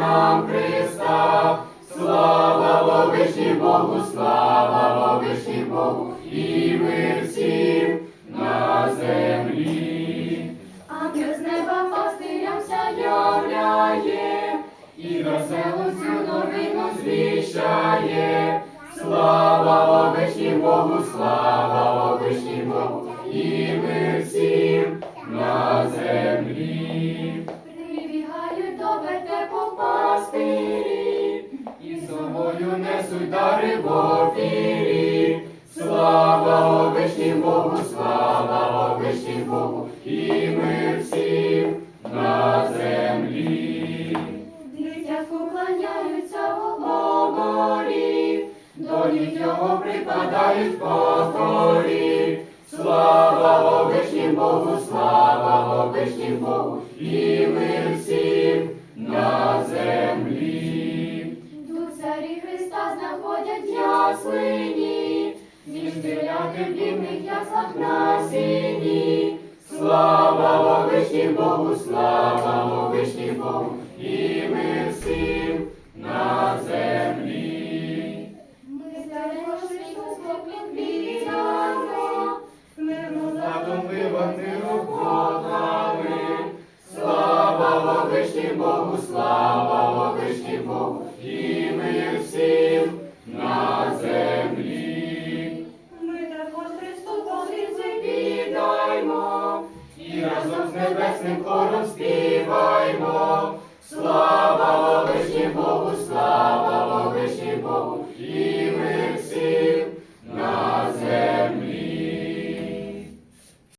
нам Христа, слава Вовишній Богу, слава Вовишній Богу, і мир всім І веселу цю новину звіщає, слава Вовишній Богу, слава Вовишній Богу, і мир всім на землі. прибігають до вертепу пастирі, І собою несуть дари в офірі. Слава Вишній Богу, слава Вишній Богу, і мир всім на землі. Кланяються у оборі, Долі його припадають покорі. Слава Вишній Богу, слава Вишній Богу, і мир всім на землі. Тут царі Христа знаходять яслині, між теляти в вільних яслах на сіні. Слава Вишній Богу, слава Вишній Богу, і мир всім Богу, слава, о Богу, і мир всім на землі. Ми також Христу позицію віддаймо, і разом з небесним хором співаймо. Слава о Богу, слава о вишні Богу. і